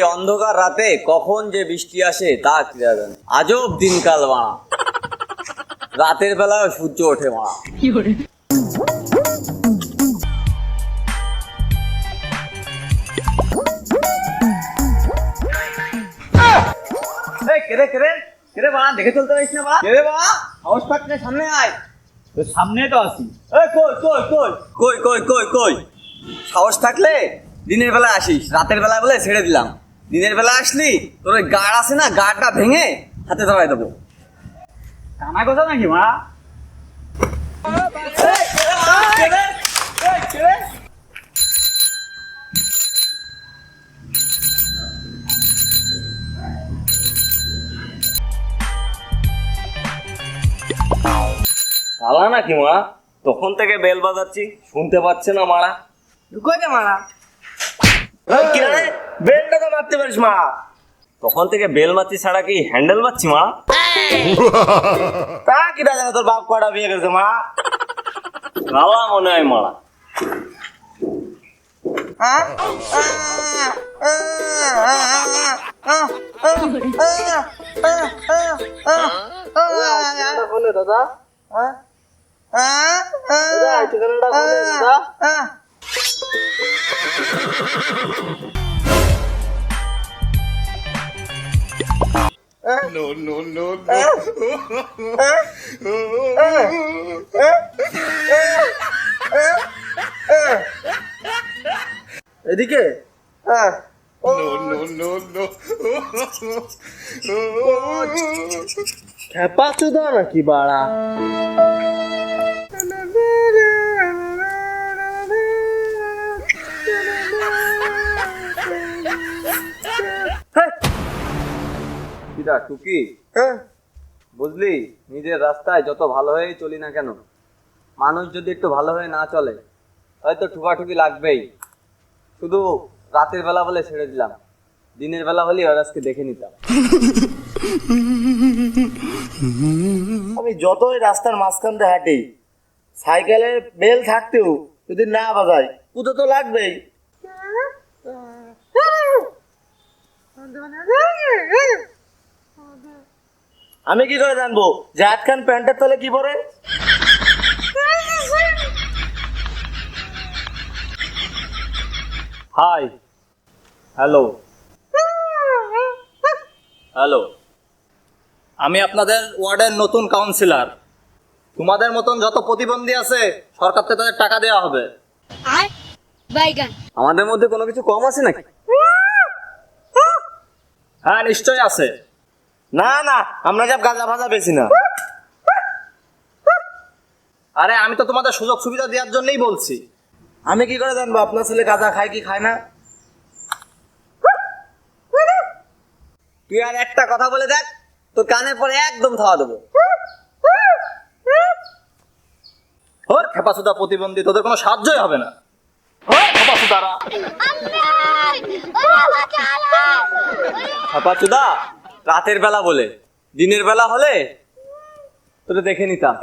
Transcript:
এই অন্ধকার রাতে কখন যে বৃষ্টি আসে তা কি জানে আজব দিনকাল মা। রাতের বেলায় সূর্য ওঠে মা। কেরে? কেরে কেরে মা? দেখে চলতে পারিস না মা? কেরে মা? সাহস পাচ্ছে সামনে আয়। তো সামনে তো আছি। এই কই কই কই? কই কই কই কই? সাহস থাকলে দিনের বেলা আসিস। রাতের বেলা বলে ছেড়ে দিলাম। দিনের বেলা আসলি তোর ওই গাড় আছে না গাড়টা ভেঙে হাতে ধরাই দেবো। কানা কথা নাকি মা? পালা নাকি মা? তখন থেকে বেল বাজাচ্ছি শুনতে পাচ্ছে না মারা। ঢুকোতে মারা। বেলটা তো মারতে পারিস মা। তখন থেকে বেল মারছি ছাড়া কি হ্যান্ডেল মারছি মা? তা কি দেখা তোর বাপ কটা বিয়ে করেছে মা? পালা মনে হয় মারা। বলে দাদা। দাদা ঠিকানাটা বলে দাদা এদিকে খেপা চুদা নাকি বাড়া কিরা টুকি বুঝলি? নিজের রাস্তায় যত ভালো হয়ে চলি না কেন? মানুষ যদি একটু ভালো হয়ে না চলে, হয়তো ঠুকাঠুকি লাগবেই। শুধু রাতের বেলা বলে ছেড়ে দিলাম। দিনের বেলা হলে আজকে দেখে নিতাম। আমি যতই রাস্তার মাঝখান দিয়ে হাঁটি, সাইকেলের বেল থাকতেও যদি না বাজাই কুতো তো লাগবেই। আমি কি করে জানব? যে আটখান প্যান্টের তলে কি পরে? Hi hello. হ্যালো। আমি আপনাদের ওয়ার্ডের নতুন কাউন্সিলর। তোমাদের মতন যত প্রতিবন্ধী আছে সরকার থেকে তাদের টাকা দেওয়া হবে। আর বাইগান আমাদের মধ্যে কোনো কিছু কম আছে নাকি? হ্যাঁ নিশ্চয়ই আছে। না না আমরা সব গাঁজা ভাজা বেশি না। আরে আমি তো তোমাদের সুযোগ সুবিধা দেওয়ার জন্যই বলছি। আমি কি করে জানব আপনার ছেলে গাঁজা খায় কি খায় না? তুই আর একটা কথা বলে দেখ তোর কানের পরে একদম খাওয়া দেবো। ওর খেপাসুদা প্রতিবন্ধী তোদের কোনো সাহায্যই হবে না। ওর খেপাসুদারা। ছাপা চুদা রাতের বেলা বলে দিনের বেলা হলে? তোরা দেখে নিতাম।